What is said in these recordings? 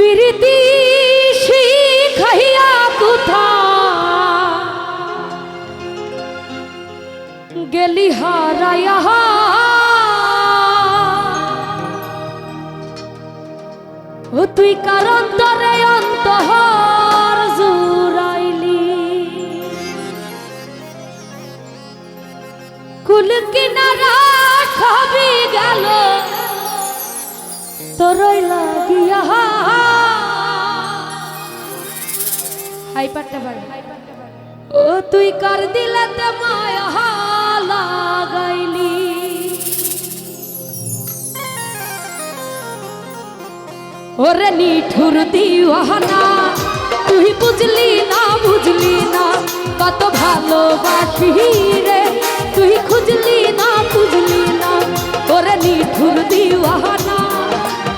প্রীতি শিখাইয়া কোথা? গেলি হারাইয়া ও তুই কারণ তরে অন্তহর জুরাইলি কুল কিনারা সবই গেল, তোরই লাগিয়া। ও তুই কার দিলেতে মায়া লাগাইলি। ওরে নিঠুর দিওয়ানা, তুই বুঝলি না বুঝলি না, কত ভালোবাসি রে। তুই খুঁজলি না খুঁজলি না, ওরে নিঠুর দিওয়ানা,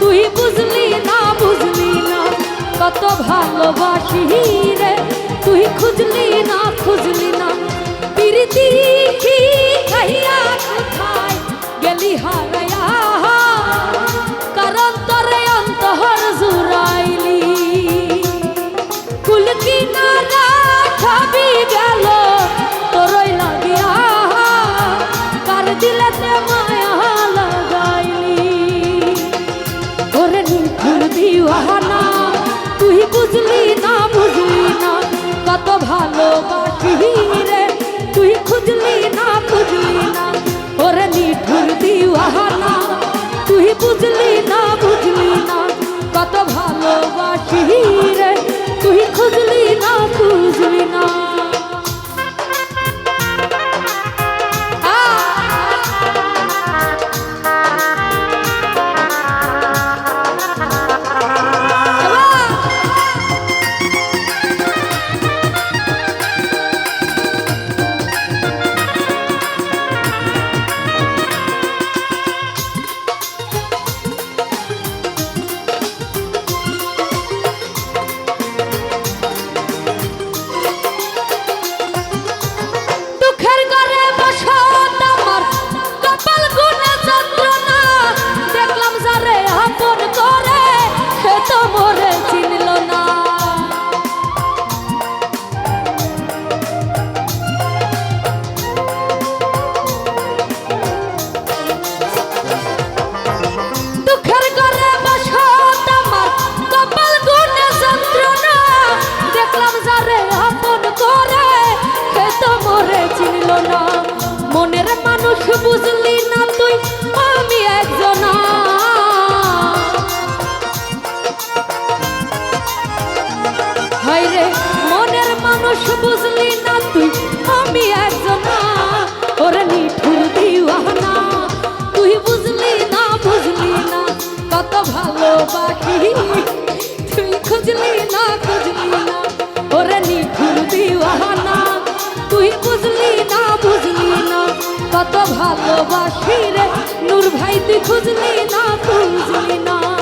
তুই বুঝলি না বুঝলি না, কত ভালোবাসি মানুষ বুঝলি না তুই, আমি একজন। রে মনের মানুষ বুঝলি না তুই, আমি একজন। ওরে নিঠুর দিওয়ানা, তুই বুঝলি ভালোবাসি রে। নূর ভাই তুই খুঁজলি না খুঁজলি না।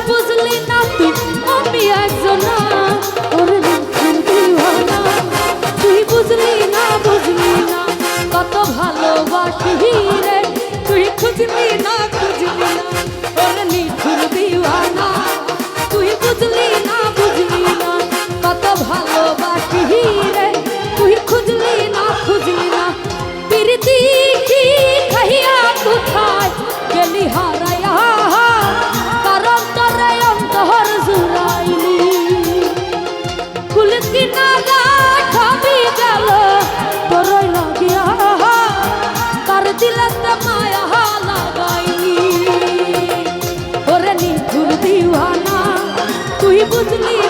বুঝলি না তুই? আমি একজন বুঝলি